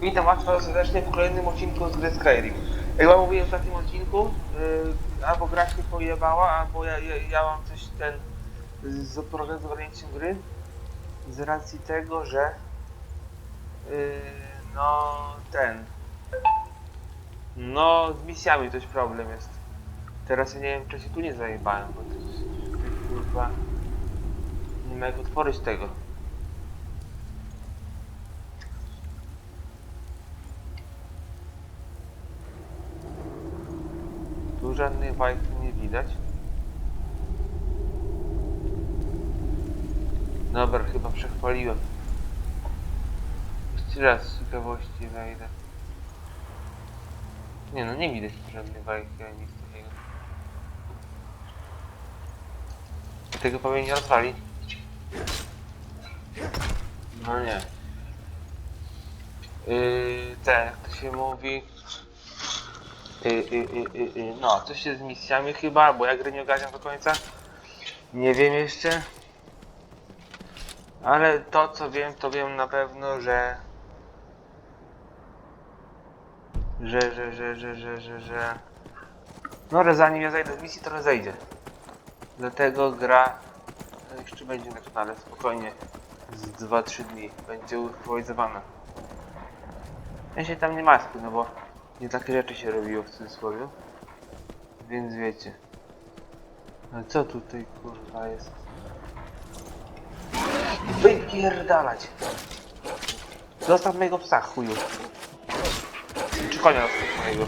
Witam Was serdecznie w kolejnym odcinku z gry Skyrim. Jak Wam mówiłem w takim odcinku, yy, albo gra się pojebała, albo ja, ja, ja mam coś ten z oprogramowaniem gry z racji tego, że yy, no ten no z misjami coś problem jest. Teraz ja nie wiem czy się tu nie zajebałem, bo to jest kurwa nie ma jak otworzyć tego. Żadnej wajchy nie widać. Dobra, chyba przechwaliłem. Jeszcze raz z ciekawości wejdę. Nie no, nie widać tu żadnej wajchy ani nic takiego. Tego powinien nie rozwali. No nie. Yy, ten, jak to się mówi. Y, y, y, y, y, No, coś się z misjami chyba, bo ja gry nie ogarniam do końca. Nie wiem jeszcze. Ale to co wiem, to wiem na pewno, że... Że, że, że, że, że, że, że... No, że zanim ja zajdę z misji, to zejdzie. Dlatego gra no, jeszcze będzie na kanale, spokojnie. Z 2-3 dni będzie aktualizowana. Ja się tam nie maskuj, no bo nie takie rzeczy się robiło w cudzysłowie. Więc wiecie. Ale co tutaj kurwa jest? Wypierdalać! Zostaw mojego psa, chuju. Czy konia zostaw mojego?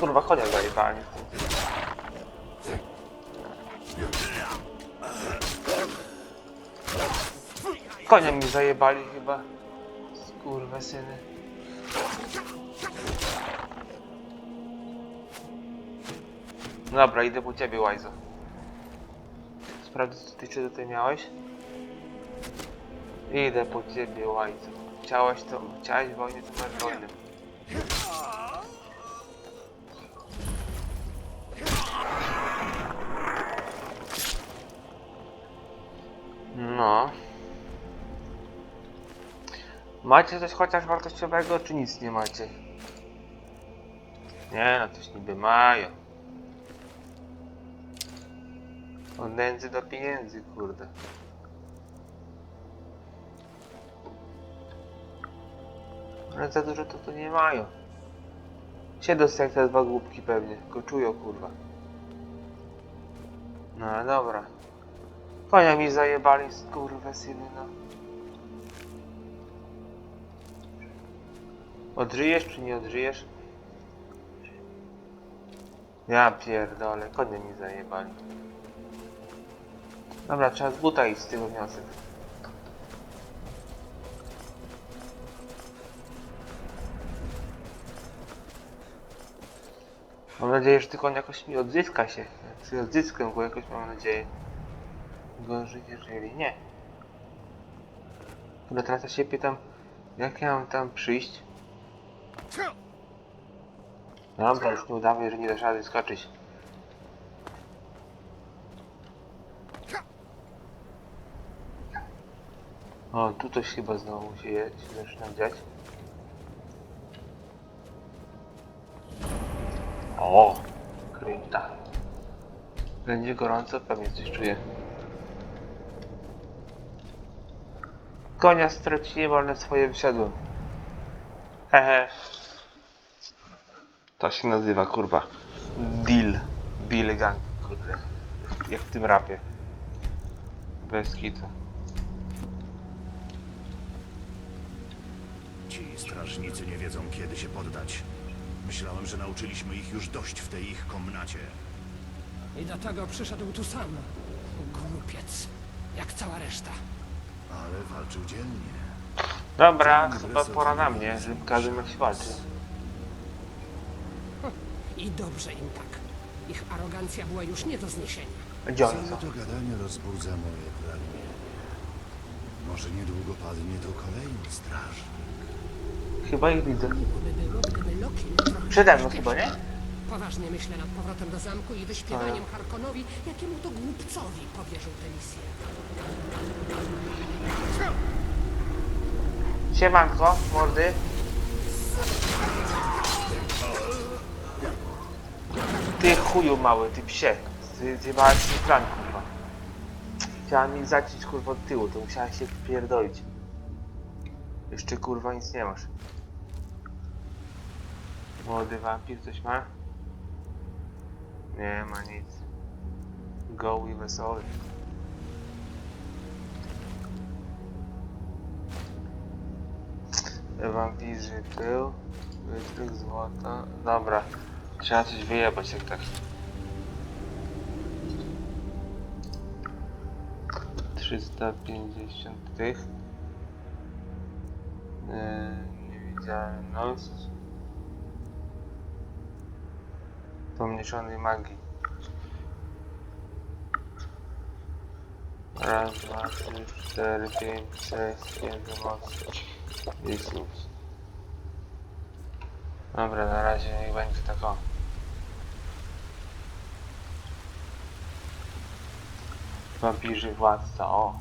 Kurwa, konia zajebali. Konia mi zajebali chyba. Kurwa syny. Dobra, idę po ciebie, Łajzo. Sprawdzę, co ty czy tutaj miałeś? Idę po ciebie, Łajzo. Chciałeś to, chciałeś wojny, to masz wojnę. No. Macie coś chociaż wartościowego, czy nic nie macie? Nie no, coś niby mają. Od nędzy do pieniędzy, kurde. Ale za dużo to tu nie mają. Siedzą jak te dwa głupki pewnie, koczują kurwa. No ale dobra. Konia mi zajebali, kurwa syny, no. Odżyjesz czy nie odżyjesz? Ja pierdolę, konie mi zajebali. Dobra, trzeba z buta iść z tego wniosek. Mam nadzieję, że tylko on jakoś mi odzyska się. Czy odzyskam go jakoś mam nadzieję. Gorzej, jeżeli nie. Kurde, teraz ja się pytam, jak ja mam tam przyjść? Dobra, już nie udawaj, że nie dasz rady skoczyć. O, tu coś chyba znowu się, się zaczyna dziać. O, krypta. Będzie gorąco, pewnie coś czuję. Konia straciłem, ale swoje wysiadłem. Hehe. To się nazywa, kurwa. Deal. Deal gang, kurde. Jak w tym rapie. Bez kitu. Strażnicy nie wiedzą, kiedy się poddać. Myślałem, że nauczyliśmy ich już dość w tej ich komnacie. I do tego przyszedł tu sam. Głupiec. Jak cała reszta. Ale walczył dzielnie. Dobra, chyba pora na mnie, żeby każdy jak się walczy. I dobrze im tak. Ich arogancja była już nie do zniesienia. Gdzie oni Całe są? to gadanie rozbudza moje pragnienie. Może niedługo padnie tu kolejny strażnik. Chyba ich widzę. Przede mną chyba, nie? Poważnie myślę nad powrotem do zamku i wyśpiewaniem Harkonowi, jakiemu to głupcowi powierzył tę misję. Siemanko, mordy. Ty chuju mały, ty psie. Ty zjebałeś mi plan, kurwa. Chciałem mi zacić kurwa od tyłu, to musiałem się pierdolić. Jeszcze kurwa nic nie masz. Młody wampir coś ma? Nie ma nic. Goły wesoły. Wampirzy tył. Wytrych złota. Dobra. Trzeba coś wyjebać jak tak. 350 tych. Yy, niewidzialność. Pomniejszonej magii. Raz, dwa, trzy, cztery, pięć, sześć, siedem, osiem. Jezus. Dobra, na razie niech będzie tak o. Wampirzy władca, o.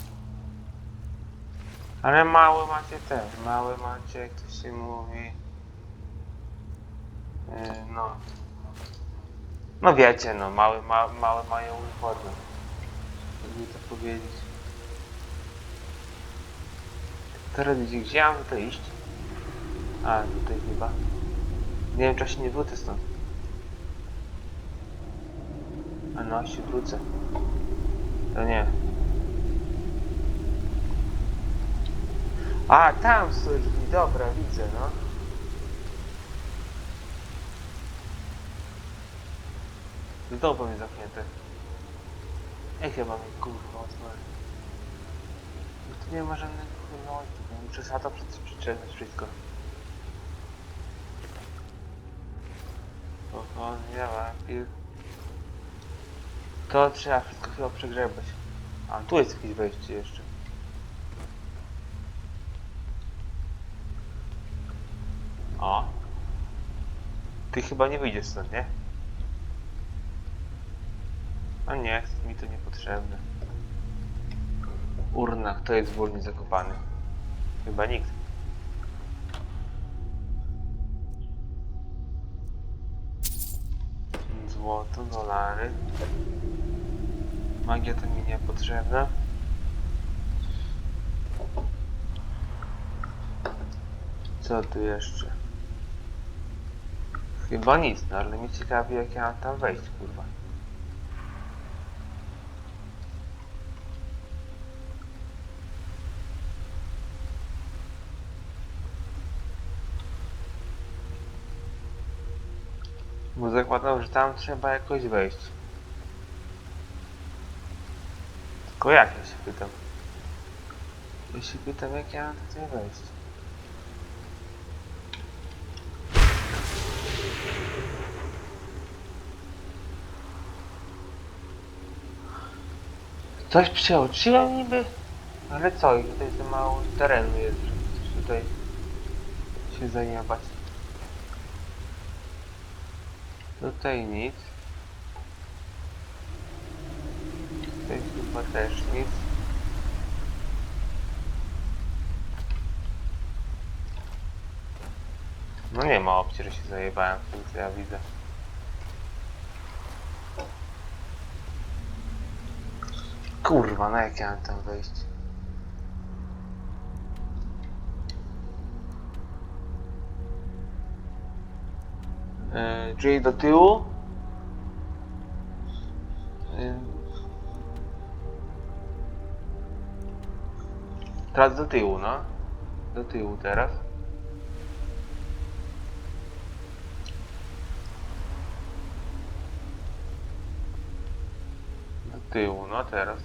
Ale małe macie te, małe macie, jak to się mówi. Yy, no. No wiecie, no, małe, ma, małe mają uniformy. Jakby to powiedzieć. Teraz gdzie, gdzie ja mam tutaj iść? A, tutaj chyba. Nie wiem, czy ja się nie wrócę stąd. A no, się wrócę. To nie. A, tam są drzwi, dobra, widzę, no. Z domu mnie zamknięte. Ja mam je kurwa otworzyć? No tu nie ma żadnego kurwa łańcucha, muszę sata przyczepić wszystko. Oho, ja wampir. To trzeba wszystko chyba przegrzebać. A, tu jest jakieś wejście jeszcze. O. Ty chyba nie wyjdziesz stąd, nie? A nie, mi to niepotrzebne. Urna, kto jest w urnie zakopany? Chyba nikt. Złoto, dolary. Magia to mi niepotrzebna. Co tu jeszcze? Chyba nic, no ale mi ciekawi jak ja mam tam wejść, kurwa. Bo zakładam, że tam trzeba jakoś wejść. Tylko jak ja się pytam? Ja się pytam jak ja mam tutaj wejść. Coś przeoczyłem niby? Ale co, i tutaj za mało terenu jest, żeby coś tutaj się zajebać. Tutaj nic. Tutaj chyba też nic. No nie ma opcji, że się zajebałem w tym co ja widzę. Kurwa, na jak ja mam tam wejść? Yy, czyli do tyłu. Yy. Teraz do tyłu, no. Do tyłu teraz. Do tyłu, no teraz.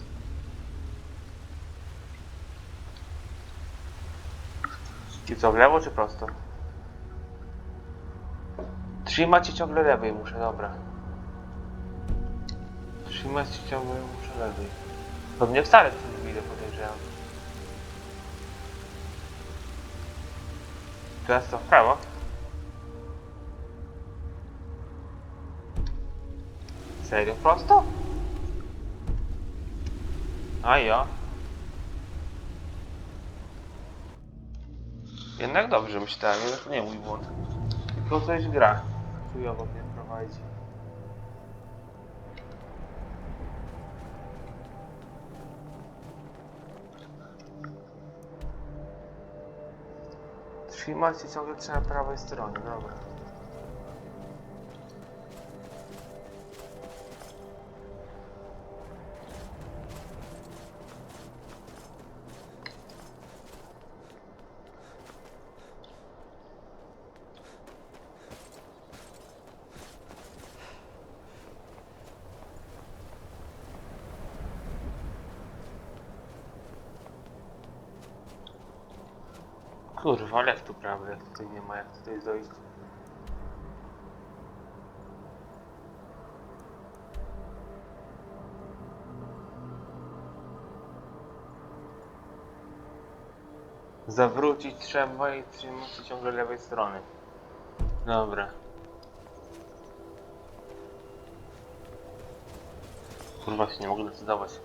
I co, w lewo czy prosto? Trzymać się ciągle lewej muszę, dobra. Trzymać ciągle muszę lewej. Pewnie wcale to nie widzę, podejrzewam. Teraz to w prawo? Serio prosto? A ja. Jednak dobrze myślałem, jednak nie mój błąd. Tylko coś gra. Chujowo mnie prowadzi. Trzymać ciągle trzeba prawej strony, dobra. Kurwa, jak tu prawo, jak tutaj nie ma, jak tutaj dojść. Zawrócić trzeba i trzymać się ciągle lewej strony. Dobra. Kurwa się nie mogę decydować.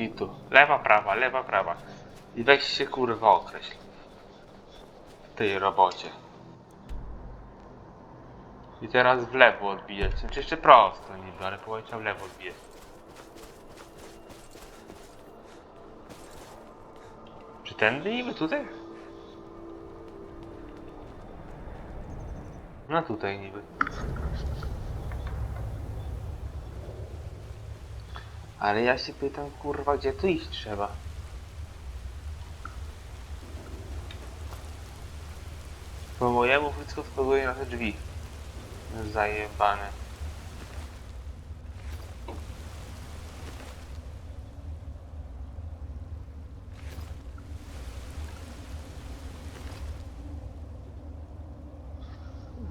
Kitu. Lewa, prawa, lewa, prawa. I weź się kurwa określ. W tej robocie. I teraz w lewo odbijać. Znaczy jeszcze prosto niby, ale powiedział w lewo odbijać. Czy tędy niby tutaj? No tutaj niby. Ale ja się pytam, kurwa, gdzie tu iść trzeba? Po mojemu wszystko wskazuje na te drzwi. Zajebane.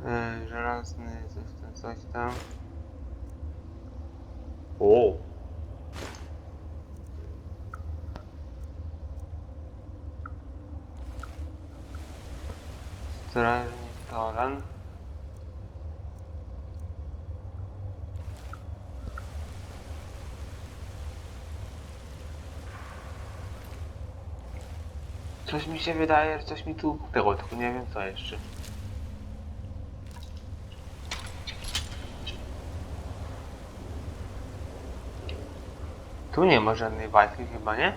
Yy, żelazny, coś tam, coś tam. O! Strażnik Toran. Coś mi się wydaje, że coś mi tu było, tylko nie wiem co jeszcze. Tu nie ma żadnej bajki chyba, nie?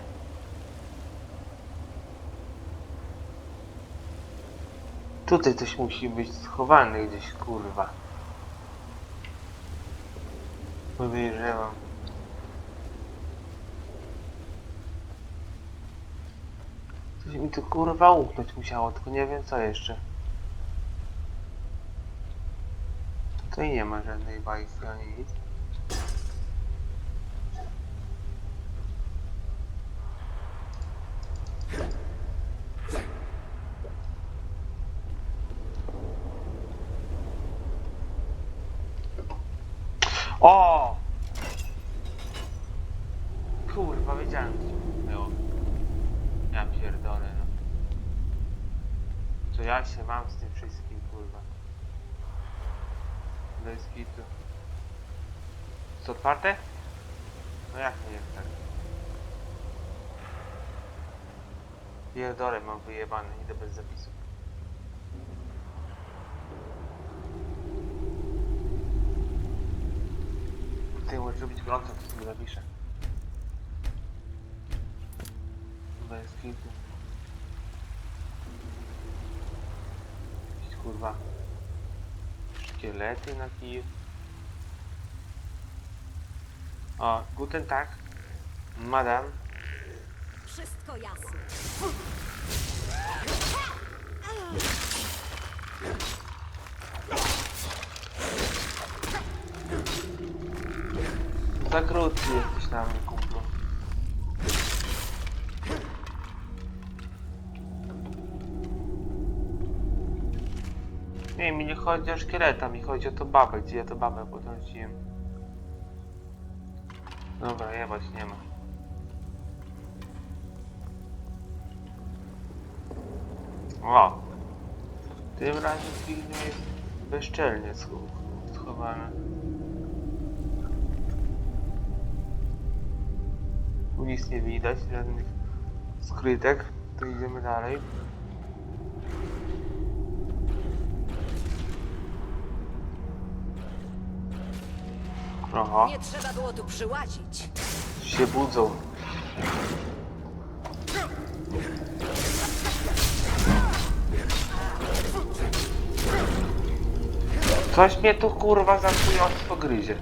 Tutaj coś musi być schowane gdzieś, kurwa. Podejrzewam. Coś mi tu kurwa uknąć musiało, tylko nie wiem co jeszcze. Tutaj nie ma żadnej bajki ani nic. O! Kurwa, wiedziałem, co się było. Ja pierdolę, no. Co ja się mam z tym wszystkim, kurwa. Bez kitu. Jest otwarte? No jak nie jest tak? Pierdolę, mam wyjebane, idę bez zapisu. Ty możesz robić gorąco, to sobie zapiszę. Bez kitu. Jakieś kurwa. Szkielety na kiju. O, guten Tag. Madam. Wszystko jasne. Za krótki jesteś na mnie, Nie, mi nie chodzi o szkieleta, mi chodzi o to babę, gdzie ja to babę potrąciłem. Dobra, jebać nie ma. O! Tym razem pilnie jest bezczelnie scho- schowane. Tu nic nie widać, żadnych skrytek. To idziemy dalej. Aha, Nie trzeba było tu przyłazić. się budzą. Coś mnie tu kurwa za chujostwo gryzie.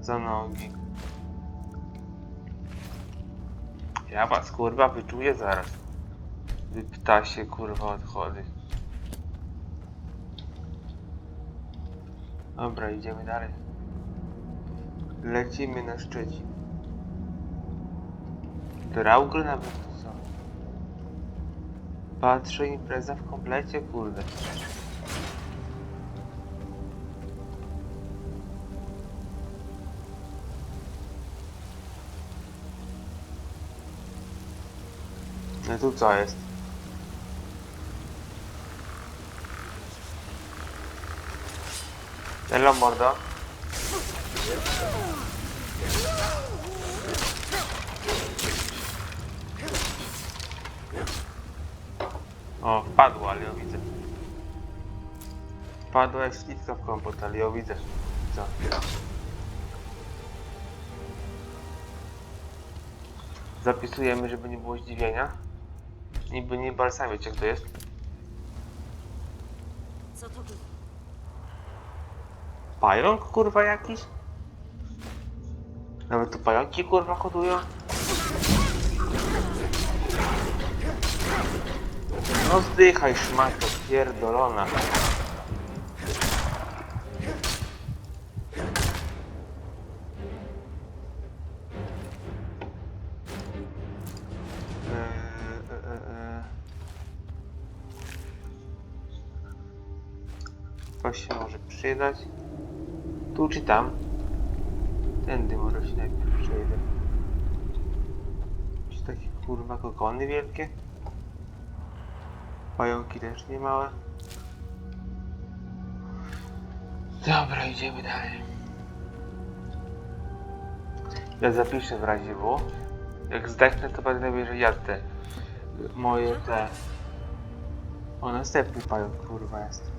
Za nogi. Ja was kurwa wyczuję zaraz. Wy ptasie kurwa odchody. Dobra, idziemy dalej. Lecimy na Szczecin. Draugr nawet tu są. Patrzę, impreza w komplecie, kurde. No tu co jest? Hello, mordo. O, wpadła, ale ją widzę. Wpadła jak śliwka w kompot, ale ją widzę. Co? Zapisujemy, żeby nie było zdziwienia. Niby nie balsam, wiecie jak to jest? Co to było? Pająk kurwa jakiś? Nawet tu pająki kurwa hodują? No zdychaj szmato, pierdolona. Eee, e, e, e. To się może przydać. Tu czy tam? Tędy może się najpierw przejdę. Czy takie kurwa kokony wielkie? Pająki też nie małe. Dobra, idziemy dalej. Ja zapiszę w razie W. Jak zdechnę, to będę wiedział, ja te moje te. O, następny pająk kurwa jest.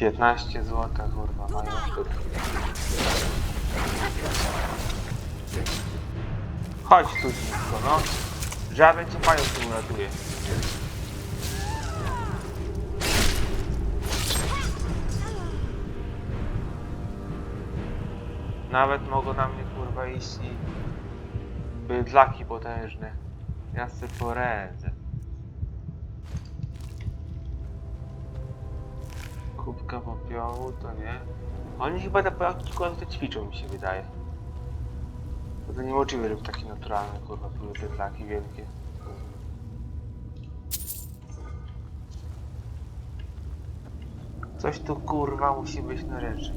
Piętnaście złota kurwa mają tu. Chodź tu dziecko, no. Żaden cię pająk tu uratuje. Nawet mogą na mnie kurwa iść i bydlaki potężne. Ja se poradzę. Kubka popiołu, to nie. Oni chyba te pająki kurde ćwiczą mi się wydaje. Bo to niemożliwe, żeby takie naturalne kurwa były bydlaki wielkie. Coś tu kurwa musi być na rzeczy.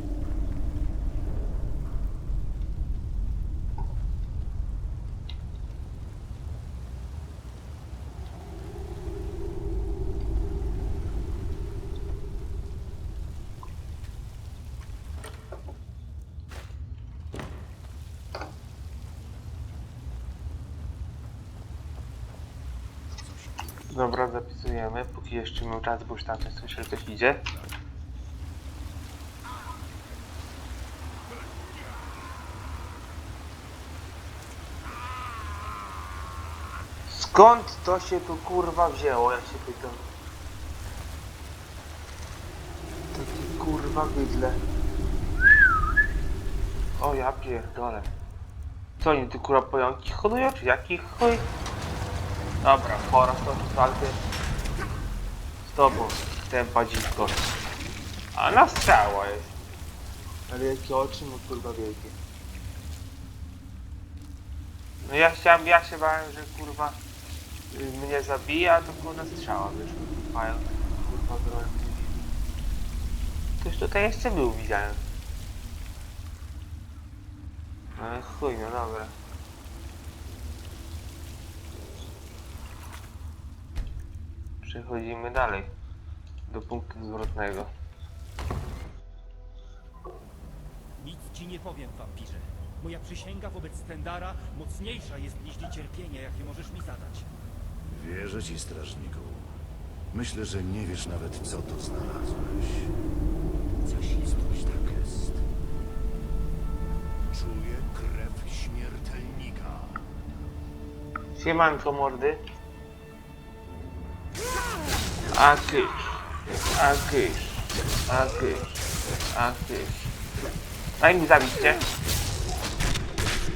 Dobra, zapisujemy, póki jeszcze mam czas, bo już tam słyszę, że coś idzie. Skąd to się tu kurwa wzięło, ja się pytam. Takie kurwa bydle. O ja pierdolę. Co oni tu kurwa pająki hodują, czy jaki chuj? Dobra, pora stoczyć walkę z tobą, tempa dziwko. A na strzała jest. Ale jakie oczy mu kurwa wielkie. No ja chciałem, ja się bałem, że kurwa y, mnie zabija, a to kurwa strzała wyszła. Mają kurwa broń. Ktoś tutaj jeszcze był, widziałem. Ale chuj, no dobra. Przechodzimy dalej. Do punktu zwrotnego. Nic ci nie powiem, wampirze. Moja przysięga wobec Stendara mocniejsza jest niż cierpienie, jakie możesz mi zadać. Wierzę ci, strażniku. Myślę, że nie wiesz nawet, co tu znalazłeś. Coś jest tak. Jest. Czuję krew śmiertelnika. Siemanko mordy. A kysz, a kysz, a kysz, a kysz. Daj mi zabić cię.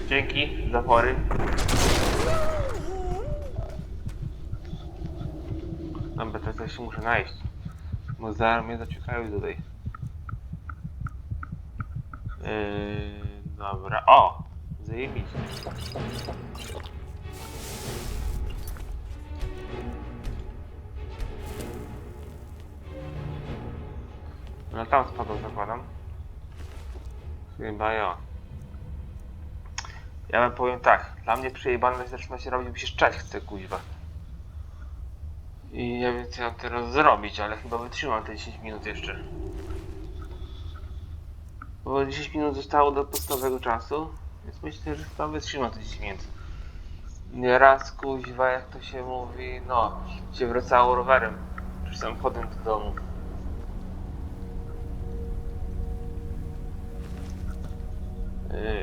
Dzięki za pory. Dobra, teraz ja się muszę najść. Bo zaraz mnie zaciekają tutaj. Yy, dobra, o! Zajebiście. Tam spadł zakładam. Chyba ja. Ja wam powiem tak, dla mnie przejebane zaczyna się robić, bo się szczać chce kuźwa. I nie wiem co ja teraz zrobić, ale chyba wytrzymam te 10 minut jeszcze. Bo 10 minut zostało do podstawowego czasu, więc myślę, że chyba wytrzymam te 10 minut. Nieraz kuźwa, jak to się mówi, no, się wracało rowerem, czy samochodem do domu.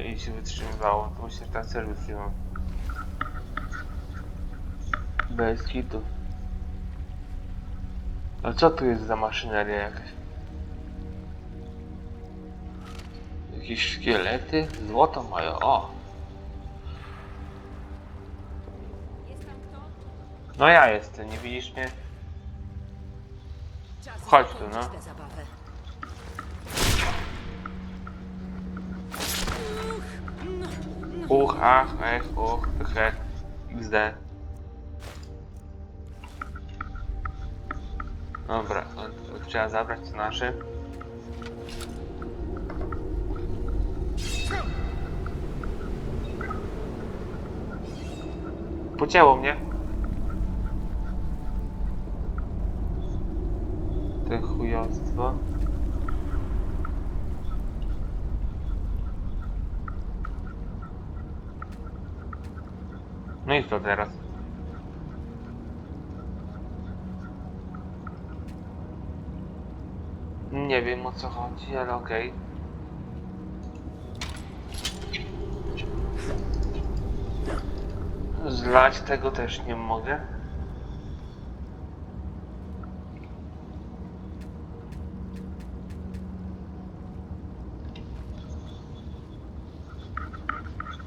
I się wytrzymywało, to myślę, że teraz też wytrzymam. Bez kitu. A co tu jest za maszyneria jakaś? Jakieś szkielety? Złoto mają, o! No ja jestem, nie widzisz mnie? Chodź tu, no. Uch, ach, ech, uch, hech, xd. Dobra, to trzeba zabrać co nasze. Pocięło mnie. Te chujostwo. No i co teraz? Nie wiem o co chodzi, ale okej. Zlać tego też nie mogę.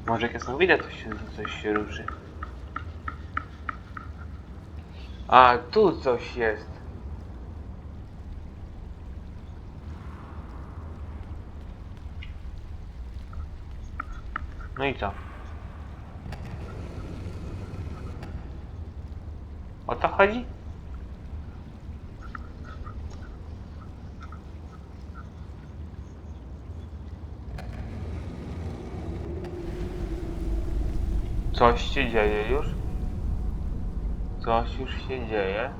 Może jak ja są widać, się, coś się ruszy. A, tu coś jest. No i co? O to chodzi? Coś się dzieje już? Coś już się dzieje.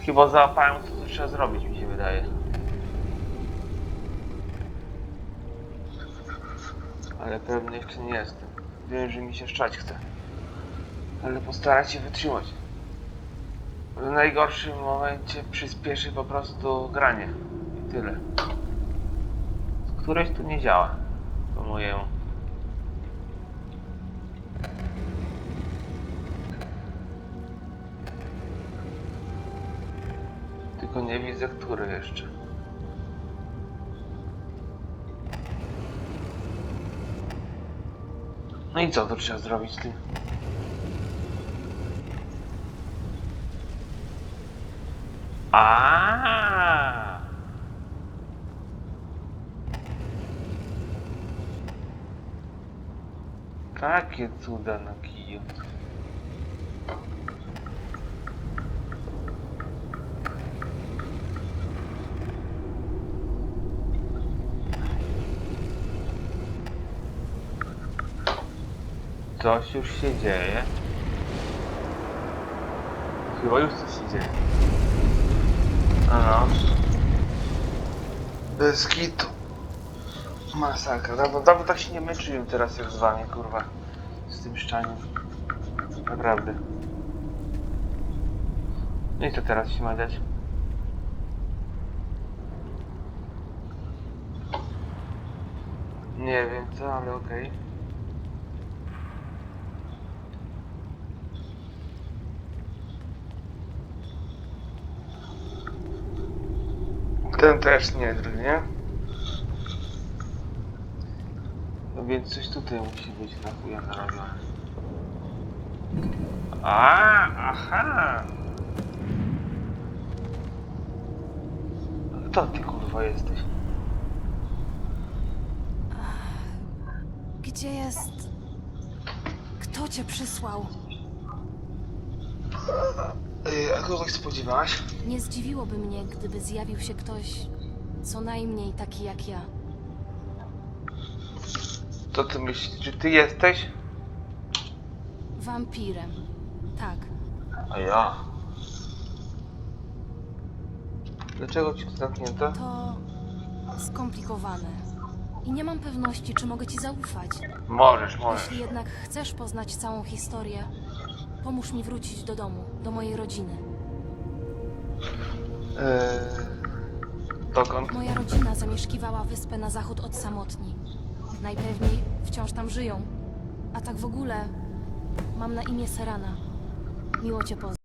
Chyba załapałem co tu trzeba zrobić, mi się wydaje. Ale pewny jeszcze nie jestem. Wiem, że mi się szczać chce. Ale postarać się wytrzymać. W najgorszym momencie przyspieszy po prostu granie. I tyle. Któreś tu nie działa. Po. Tylko nie widzę, które jeszcze. No i co tu trzeba zrobić z tym? A. Takie cuda na kiju. Coś już się dzieje. Chyba już coś się dzieje. No no. Bez kitu. Masakra. Dawno, dawno tak się nie męczyłem teraz jak z wami, kurwa. Z tym szczaniem. Naprawdę. No i co teraz się ma dziać? Nie wiem co, ale okej. Ten też nie, nie? No więc coś tutaj musi być na chuja narobione. A, aha! Kto ty kurwa jesteś? Gdzie jest... Kto cię przysłał? Yy, a kogoś spodziewałaś? Nie zdziwiłoby mnie, gdyby zjawił się ktoś co najmniej taki jak ja. Co ty myślisz? Czy ty jesteś? Wampirem. Tak. A ja. Dlaczego ci to zamknięto? To skomplikowane. I nie mam pewności, czy mogę ci zaufać. Możesz, możesz. Jeśli jednak chcesz poznać całą historię, pomóż mi wrócić do domu, do mojej rodziny. Yy, dokąd? Moja rodzina zamieszkiwała wyspę na zachód od samotni. Najpewniej wciąż tam żyją. A tak w ogóle mam na imię Serana. Miło cię poznać.